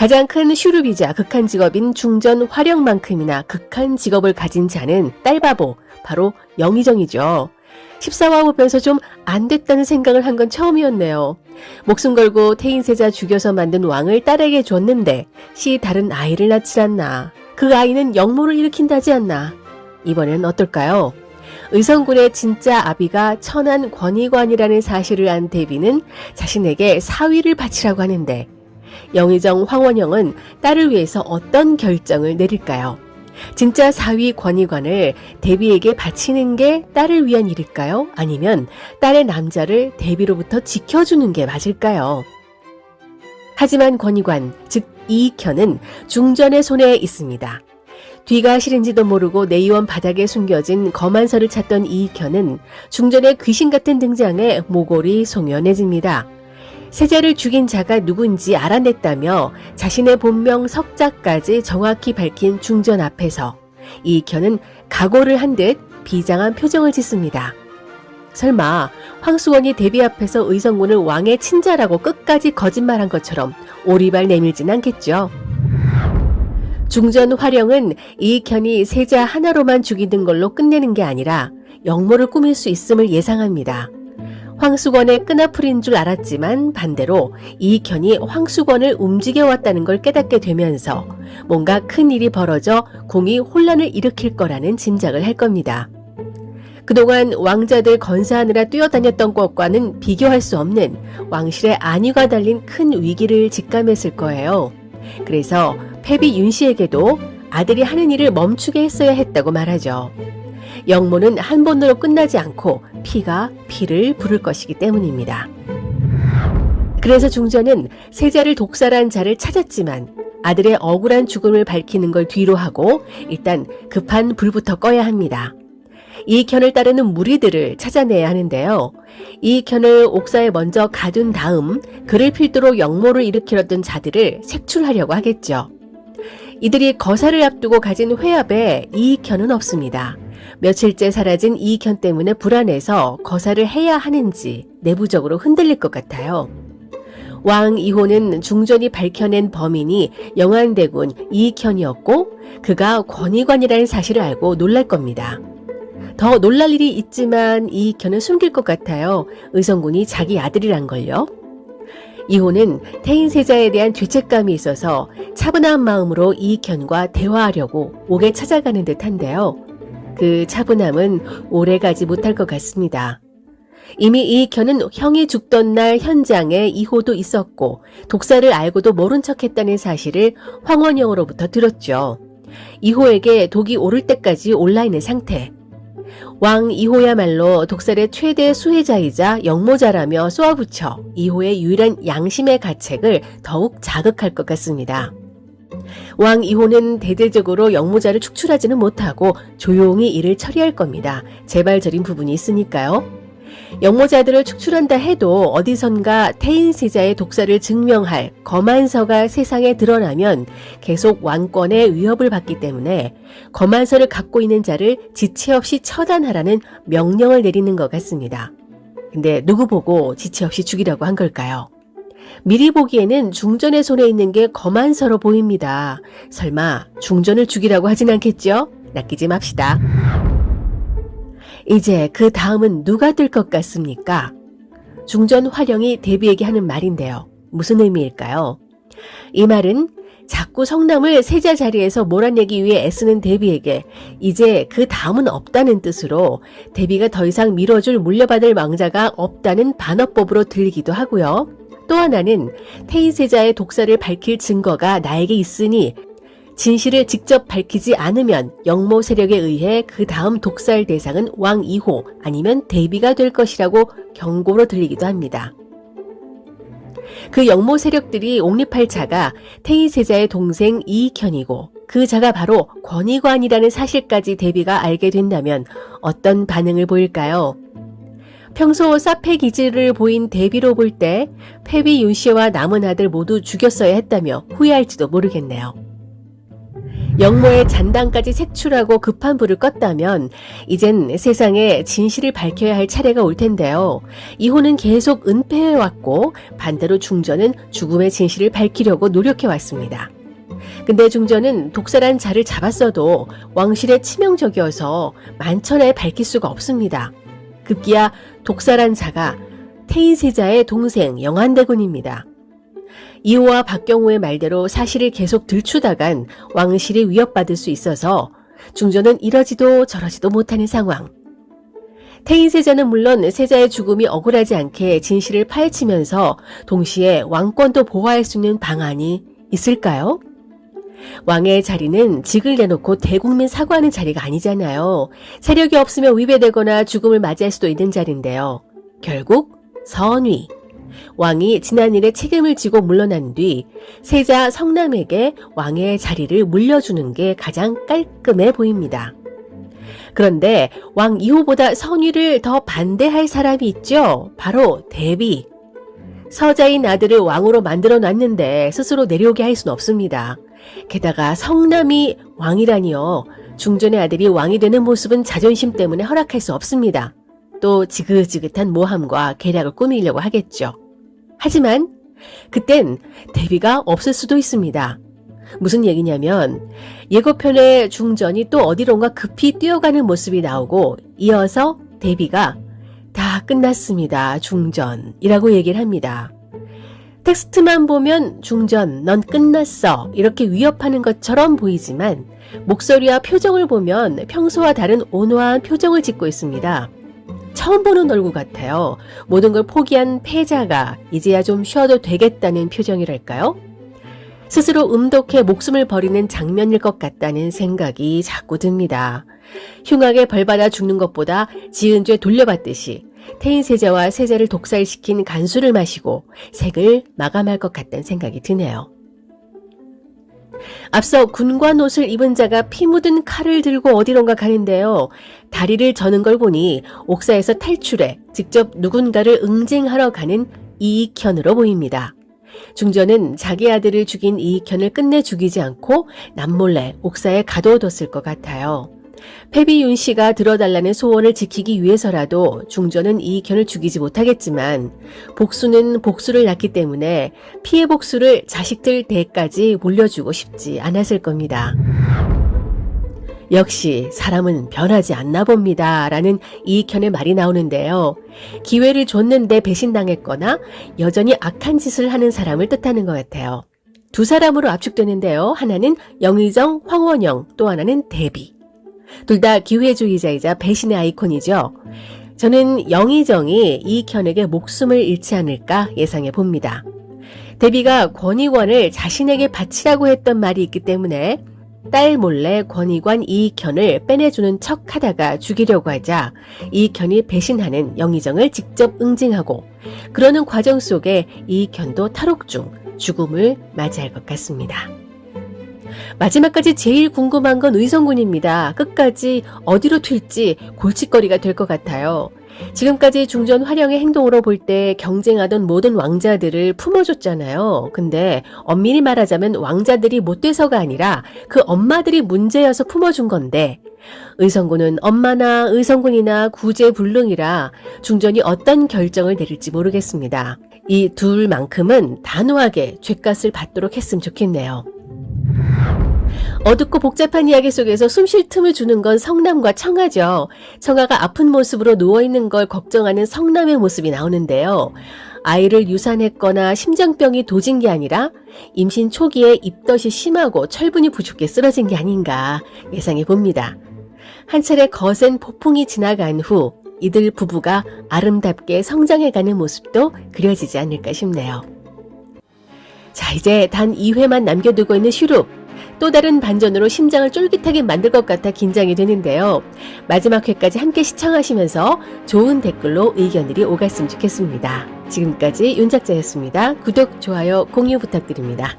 가장 큰 슈룹이자 극한 직업인 중전 화령만큼이나 극한 직업을 가진 자는 딸바보, 바로 영의정이죠. 14화 보면서 좀 안 됐다는 생각을 한 건 처음이었네요. 목숨 걸고 태인세자 죽여서 만든 왕을 딸에게 줬는데 시 다른 아이를 낳지 않나. 그 아이는 영모를 일으킨다지 않나. 이번엔 어떨까요? 의성군의 진짜 아비가 천한 권위관이라는 사실을 안 대비는 자신에게 사위를 바치라고 하는데 영의정 황원영은 딸을 위해서 어떤 결정을 내릴까요? 진짜 사위 권위관을 대비에게 바치는 게 딸을 위한 일일까요? 아니면 딸의 남자를 대비로부터 지켜주는 게 맞을까요? 하지만 권위관, 즉 이익현은 중전의 손에 있습니다. 뒤가 싫은지도 모르고 내의원 바닥에 숨겨진 검안서를 찾던 이익현은 중전의 귀신 같은 등장에 모골이 송연해집니다. 세자를 죽인 자가 누군지 알아냈다며 자신의 본명 석자까지 정확히 밝힌 중전 앞에서 이익현은 각오를 한 듯 비장한 표정을 짓습니다. 설마 황수원이 대비 앞에서 의성군을 왕의 친자라고 끝까지 거짓말한 것처럼 오리발 내밀진 않겠죠. 중전 활용은 이익현이 세자 하나로만 죽이는 걸로 끝내는 게 아니라 영모를 꾸밀 수 있음을 예상합니다. 황수건의 끈아풀인 줄 알았지만 반대로 이익현이 황수건을 움직여왔다는 걸 깨닫게 되면서 뭔가 큰 일이 벌어져 궁이 혼란을 일으킬 거라는 짐작을 할 겁니다. 그동안 왕자들 건사하느라 뛰어다녔던 것과는 비교할 수 없는 왕실의 안위가 달린 큰 위기를 직감했을 거예요. 그래서 패비 윤 씨에게도 아들이 하는 일을 멈추게 했어야 했다고 말하죠. 영모는 한 번으로 끝나지 않고 피가 피를 부를 것이기 때문입니다. 그래서 중전은 세자를 독살한 자를 찾았지만 아들의 억울한 죽음을 밝히는 걸 뒤로 하고 일단 급한 불부터 꺼야 합니다. 이익현을 따르는 무리들을 찾아내야 하는데요. 이익현을 옥사에 먼저 가둔 다음 그를 필두로 영모를 일으키려던 자들을 색출하려고 하겠죠. 이들이 거사를 앞두고 가진 회합에 이익현은 없습니다. 며칠째 사라진 이익현 때문에 불안해서 거사를 해야 하는지 내부적으로 흔들릴 것 같아요. 왕 이호는 중전이 밝혀낸 범인이 영안대군 이익현이었고 그가 권위관이라는 사실을 알고 놀랄 겁니다. 더 놀랄 일이 있지만 이익현은 숨길 것 같아요. 의성군이 자기 아들이란 걸요. 이호는 태인세자에 대한 죄책감이 있어서 차분한 마음으로 이익현과 대화하려고 옥에 찾아가는 듯한데요. 그 차분함은 오래 가지 못할 것 같습니다. 이미 이익현은 형이 죽던 날 현장에 이호도 있었고 독사를 알고도 모른 척했다는 사실을 황원영으로부터 들었죠. 이호에게 독이 오를 때까지 올라 있는 상태. 왕 이호야말로 독살의 최대 수혜자이자 영모자라며 쏘아붙여 이호의 유일한 양심의 가책을 더욱 자극할 것 같습니다. 왕 이호는 대대적으로 영모자를 축출하지는 못하고 조용히 일을 처리할 겁니다. 재발절인 부분이 있으니까요. 영모자들을 축출한다 해도 어디선가 태인세자의 독사를 증명할 검안서가 세상에 드러나면 계속 왕권의 위협을 받기 때문에 검안서를 갖고 있는 자를 지체 없이 처단하라는 명령을 내리는 것 같습니다. 근데 누구 보고 지체 없이 죽이라고 한 걸까요? 미리 보기에는 중전의 손에 있는 게 검안서로 보입니다. 설마 중전을 죽이라고 하진 않겠죠? 낚이지 맙시다. 이제 그 다음은 누가 될 것 같습니까? 중전 활용이 대비에게 하는 말인데요. 무슨 의미일까요? 이 말은 자꾸 성남을 세자 자리에서 몰아내기 위해 애쓰는 대비에게 이제 그 다음은 없다는 뜻으로 대비가 더 이상 밀어줄 물려받을 왕자가 없다는 반어법으로 들리기도 하고요. 또 하나는 태인세자의 독사를 밝힐 증거가 나에게 있으니 진실을 직접 밝히지 않으면 영모 세력에 의해 그 다음 독살 대상은 왕 2호 아니면 대비가 될 것이라고 경고로 들리기도 합니다. 그 영모 세력들이 옹립할 자가 태인세자의 동생 이익현이고 그 자가 바로 권위관이라는 사실까지 대비가 알게 된다면 어떤 반응을 보일까요? 평소 사페 기질을 보인 대비로 볼 때 패비 윤 씨와 남은 아들 모두 죽였어야 했다며 후회할지도 모르겠네요. 영모의 잔당까지 색출하고 급한 불을 껐다면 이젠 세상에 진실을 밝혀야 할 차례가 올 텐데요. 이호는 계속 은폐해왔고 반대로 중전은 죽음의 진실을 밝히려고 노력해왔습니다. 근데 중전은 독살한 자를 잡았어도 왕실의 치명적이어서 만천하에 밝힐 수가 없습니다. 급기야 독살한 자가 태인세자의 동생 영안대군입니다. 이호와 박경호의 말대로 사실을 계속 들추다간 왕실이 위협받을 수 있어서 중전은 이러지도 저러지도 못하는 상황. 태인세자는 물론 세자의 죽음이 억울하지 않게 진실을 파헤치면서 동시에 왕권도 보호할 수 있는 방안이 있을까요? 왕의 자리는 직을 내놓고 대국민 사과하는 자리가 아니잖아요. 세력이 없으면 위배되거나 죽음을 맞이할 수도 있는 자리인데요. 결국 선위. 왕이 지난 일에 책임을 지고 물러난 뒤 세자 성남에게 왕의 자리를 물려주는 게 가장 깔끔해 보입니다. 그런데 왕 이호보다 선위를 더 반대할 사람이 있죠. 바로 대비. 서자인 아들을 왕으로 만들어 놨는데 스스로 내려오게 할 수는 없습니다. 게다가 성남이 왕이라니요. 중전의 아들이 왕이 되는 모습은 자존심 때문에 허락할 수 없습니다. 또 지긋지긋한 모함과 계략을 꾸미려고 하겠죠. 하지만 그땐 대비가 없을 수도 있습니다. 무슨 얘기냐면 예고편의 중전이 또 어디론가 급히 뛰어가는 모습이 나오고 이어서 대비가 다 끝났습니다. 중전이라고 얘기를 합니다. 텍스트만 보면 중전, 넌 끝났어. 이렇게 위협하는 것처럼 보이지만 목소리와 표정을 보면 평소와 다른 온화한 표정을 짓고 있습니다. 처음 보는 얼굴 같아요. 모든 걸 포기한 패자가 이제야 좀 쉬어도 되겠다는 표정이랄까요? 스스로 음독해 목숨을 버리는 장면일 것 같다는 생각이 자꾸 듭니다. 흉하게 벌받아 죽는 것보다 지은 죄 돌려받듯이 태인 세자와 세자를 독살시킨 간수를 마시고 색을 마감할 것 같다는 생각이 드네요. 앞서 군관 옷을 입은 자가 피 묻은 칼을 들고 어디론가 가는데요. 다리를 저는 걸 보니 옥사에서 탈출해 직접 누군가를 응징하러 가는 이익현으로 보입니다. 중전은 자기 아들을 죽인 이익현을 끝내 죽이지 않고 남몰래 옥사에 가둬뒀을 것 같아요. 패비 윤 씨가 들어달라는 소원을 지키기 위해서라도 중전은 이익현을 죽이지 못하겠지만 복수는 복수를 낳기 때문에 피해 복수를 자식들 대까지 물려주고 싶지 않았을 겁니다. 역시 사람은 변하지 않나 봅니다. 라는 이익현의 말이 나오는데요. 기회를 줬는데 배신당했거나 여전히 악한 짓을 하는 사람을 뜻하는 것 같아요. 두 사람으로 압축되는데요. 하나는 영의정, 황원영, 또 하나는 대비. 둘 다 기회주의자이자 배신의 아이콘이죠. 저는 영의정이 이익현에게 목숨을 잃지 않을까 예상해 봅니다. 대비가 권익원을 자신에게 바치라고 했던 말이 있기 때문에 딸 몰래 권익관 이익현을 빼내주는 척 하다가 죽이려고 하자 이익현이 배신하는 영의정을 직접 응징하고 그러는 과정 속에 이익현도 탈옥 중 죽음을 맞이할 것 같습니다. 마지막까지 제일 궁금한 건 의성군입니다. 끝까지 어디로 튈지 골칫거리가 될 것 같아요. 지금까지 중전 활용의 행동으로 볼 때 경쟁하던 모든 왕자들을 품어줬잖아요. 근데 엄밀히 말하자면 왕자들이 못 돼서가 아니라 그 엄마들이 문제여서 품어준 건데 의성군은 엄마나 의성군이나 구제불능이라 중전이 어떤 결정을 내릴지 모르겠습니다. 이 둘만큼은 단호하게 죄값을 받도록 했으면 좋겠네요. 어둡고 복잡한 이야기 속에서 숨 쉴 틈을 주는 건 성남과 청아죠. 청아가 아픈 모습으로 누워있는 걸 걱정하는 성남의 모습이 나오는데요. 아이를 유산했거나 심장병이 도진 게 아니라 임신 초기에 입덧이 심하고 철분이 부족해 쓰러진 게 아닌가 예상해 봅니다. 한 차례 거센 폭풍이 지나간 후 이들 부부가 아름답게 성장해가는 모습도 그려지지 않을까 싶네요. 자, 이제 단 2회만 남겨두고 있는 슈룹. 또 다른 반전으로 심장을 쫄깃하게 만들 것 같아 긴장이 되는데요. 마지막 회까지 함께 시청하시면서 좋은 댓글로 의견들이 오갔으면 좋겠습니다. 지금까지 윤작자였습니다. 구독, 좋아요, 공유 부탁드립니다.